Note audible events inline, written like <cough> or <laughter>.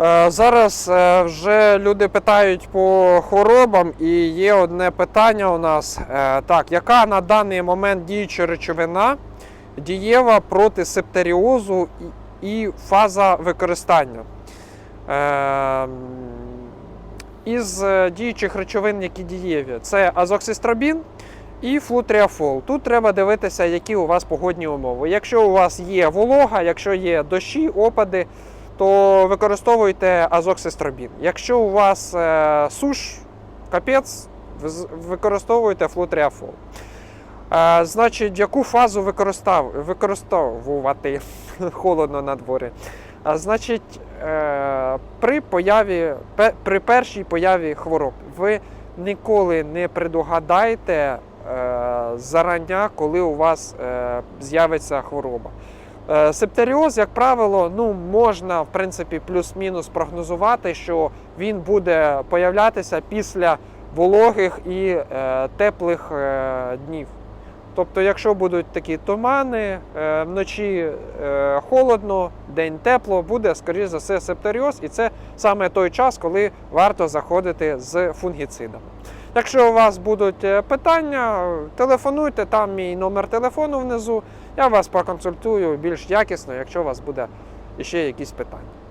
Е, Зараз е, вже люди питають по хворобам, і є одне питання у нас. Е, Так, яка на даний момент діюча речовина дієва проти септеріозу і, фаза використання? Із діючих речовин, які дієві, це азоксистробін і флутріафол. Тут треба дивитися, які у вас погодні умови. Якщо у вас є волога, якщо є дощі, опади, то використовуйте азоксистробін. Якщо у вас е, суш, капець, використовуйте флутріафол. Е, значить, яку фазу використав, використовувати <laughs> холодно на дворі? Значить, е, при появі, при першій появі хвороб ви ніколи не предугадаєте зарання, коли у вас з'явиться хвороба. Е, Септеріоз, як правило, ну, можна в принципі плюс-мінус прогнозувати, що він буде появлятися після вологих і е, теплих е, днів. Тобто, якщо будуть такі тумани, е, вночі е, холодно, день тепло, буде, скоріш за все, септоріоз, і це саме той час, коли варто заходити з фунгіцидами. Якщо у вас будуть е, питання, телефонуйте, там мій номер телефону внизу. Я вас проконсультую більш якісно, якщо у вас буде ще якісь питання.